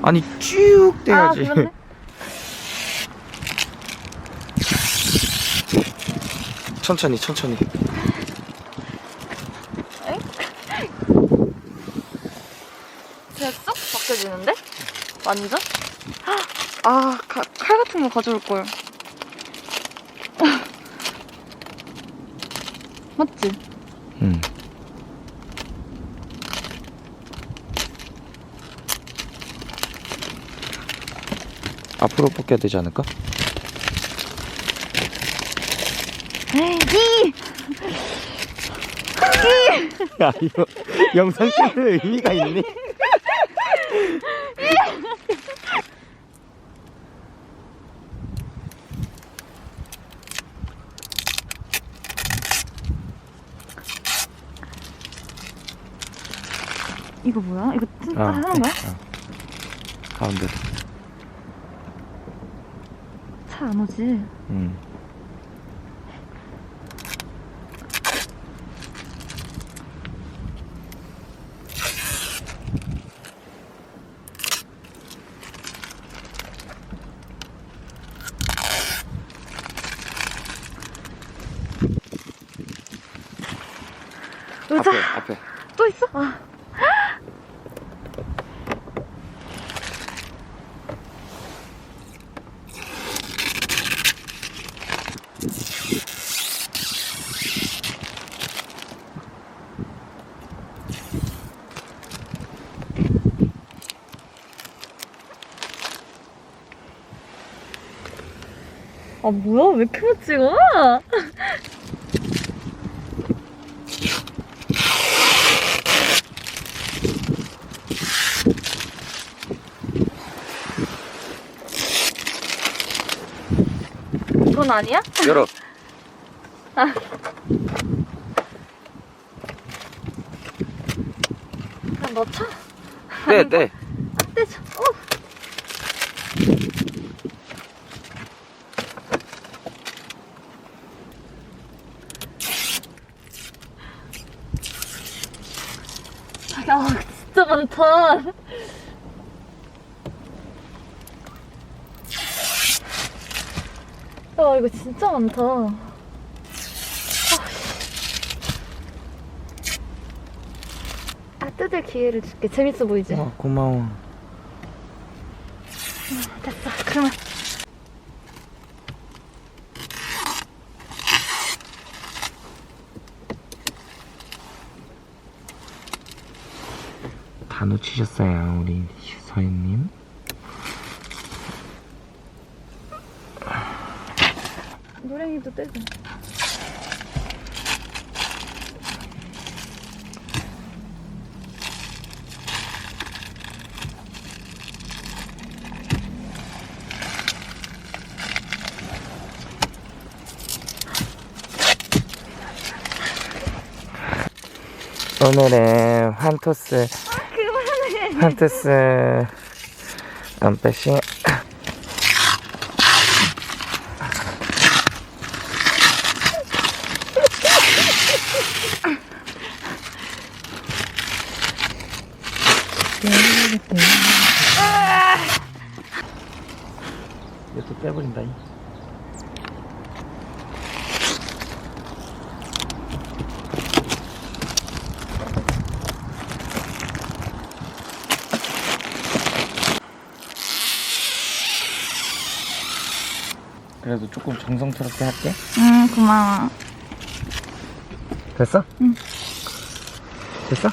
아니 쭉 아, 떼야지. 그렇네. 천천히 천천히. 됐어? 벗겨지는데? 완전? 아, 가- 칼 같은 거 가져올 걸. 맞지? 응. 앞으로 벗겨야 되지 않을까? 이! 야 이거 영상 찍는 의미가 있니? 이거 뭐야? 이거 아, 하는 거야? 어. 가운데. 차 안 오지? 응. 의자 앞에 앞에. 또 있어? 아. 아 뭐야 왜 이렇게 못 찍어? 이건 아니야? 열어. 그냥 넣자. 떼 떼. 떼자. 어. 야, 진짜 많다. 야, 이거 진짜 많다. 아, 아, 뜯을 기회를 줄게. 재밌어 보이지? 어, 고마워. 됐어. 그러면 다 놓치셨어요 우리 서인님. 노랭이도 떼자. 오늘은 환토스 그만해. 환토스 언패싱 이것도 빼버린다 이. 그래도 조금 정성스럽게 할게 응, 고마워. 됐어? 응. 됐어? 아!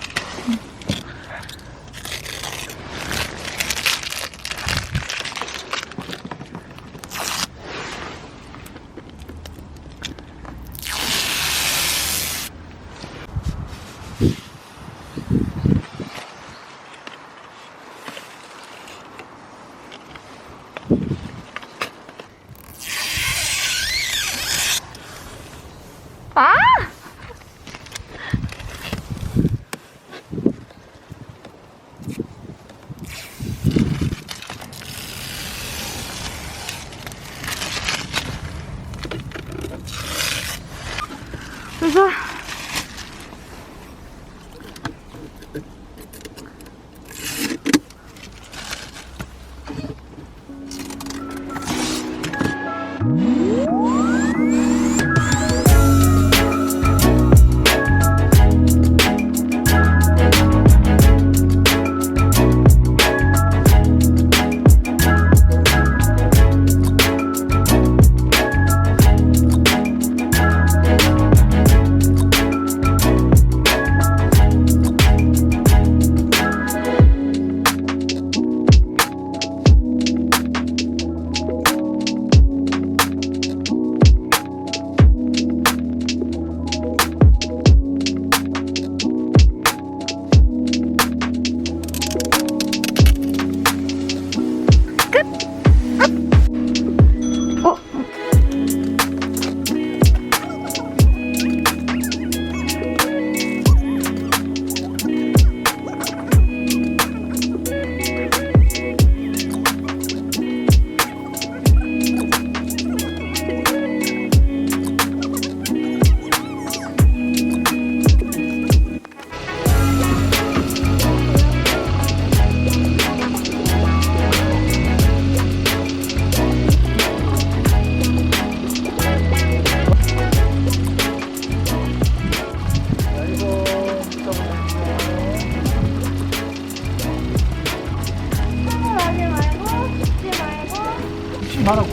말하고.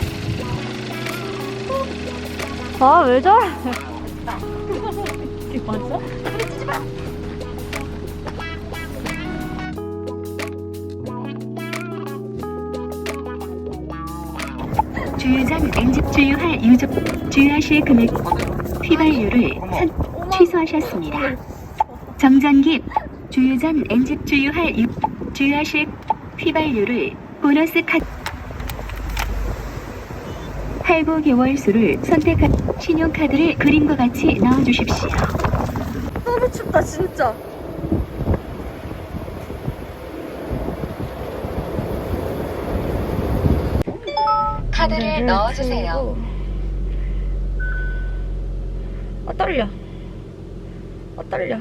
아, 왜 저래? 이게 맞아? 주유장 엔진 주유할 유족 주유하실 금액 휘발유를 선, 취소하셨습니다. 정전기 주유전 엔진 주유할 유, 주유하실 휘발유를 보너스 카드 8고 개월 수를 선택한 신용카드를 그림과 같이 넣어주십시오. 너무 춥다 진짜. 카드를 넣어주세요. 아 떨려. 아 떨려.